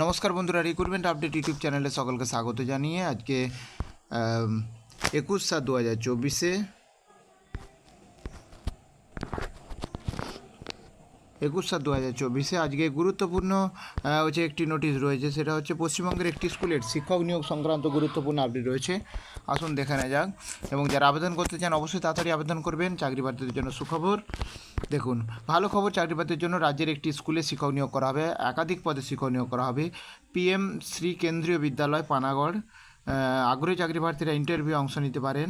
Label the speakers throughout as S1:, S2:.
S1: নমস্কার বন্ধুরা recruitment update YouTube চ্যানেলে সকলকে স্বাগত জানিয়ে আজকে একুশ সাত দু হাজার চব্বিশে একুশ সাত দু হাজার চব্বিশে আজকে গুরুত্বপূর্ণ হচ্ছে একটি নোটিশ রয়েছে, সেটা হচ্ছে পশ্চিমবঙ্গের একটি স্কুলের শিক্ষক নিয়োগ সংক্রান্ত গুরুত্বপূর্ণ আপডেট রয়েছে। আসুন দেখে নেওয়া যাক, এবং যারা আবেদন করতে চান অবশ্যই তাড়াতাড়ি আবেদন করবেন, চাকরি প্রার্থীদের জন্য সুখবর। দেখুন, ভালো খবর চাকরি প্রার্থীর জন্য রাজ্যের একটি স্কুলে শিক্ষক নিয়োগ করা হবে, একাধিক পদে শিক্ষক নিয়োগ করা হবে। পিএম শ্রী কেন্দ্রীয় বিদ্যালয়, পানাগড়। আগ্রহী চাকরি প্রার্থীরা ইন্টারভিউ অংশ নিতে পারেন।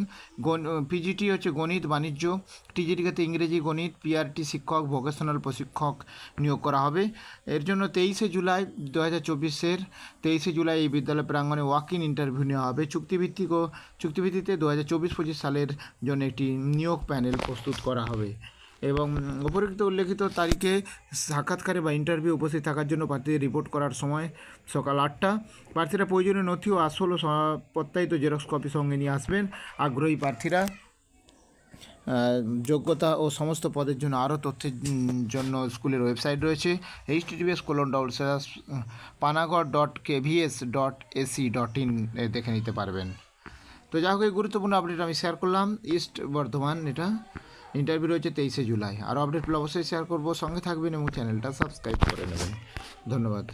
S1: পিজিটি হচ্ছে গণিত, বাণিজ্য টিজিটিতে ইংরেজি, গণিত পিআরটি শিক্ষক ভোকেশনাল প্রশিক্ষক নিয়োগ করা হবে। এর জন্য তেইশে জুলাই দু হাজার চব্বিশের, তেইশে জুলাই এই বিদ্যালয় প্রাঙ্গণে ওয়াক ইন ইন্টারভিউ নেওয়া হবে। চুক্তিভিত্তিক ও, চুক্তিভিত্তিতে দু হাজার চব্বিশ পঁচিশ সালের জন্য একটি নিয়োগ প্যানেল প্রস্তুত করা হবে। এবং উপরোক্ত উল্লেখিত তারিখে সাক্ষাৎকারে বা ইন্টারভিউ উপস্থিত থাকার জন্য প্রার্থীদের রিপোর্ট করার সময় সকাল আটটা। প্রার্থীরা প্রয়োজনীয় নথি ও আসল ও প্রত্যায়িত জেরক্স কপি সঙ্গে নিয়ে আসবেন। আগ্রহী প্রার্থীরা যোগ্যতা ও সমস্ত পদের জন্য আরও তথ্যের জন্য স্কুলের ওয়েবসাইট রয়েছে। Https colon double slash Panagarh dot KVS dot AC dot in দেখে নিতে পারবেন। তো যা হোক, এই গুরুত্বপূর্ণ আপডেট আমি শেয়ার করলাম। ইস্ট বর্ধমান, এটা ইন্টারভিউ রয়েছে তেইশে জুলাই। আরও আপডেট পেলে অবশ্যই শেয়ার করব। সঙ্গে থাকবেন এবং চ্যানেলটা সাবস্ক্রাইব করে নেবেন। ধন্যবাদ।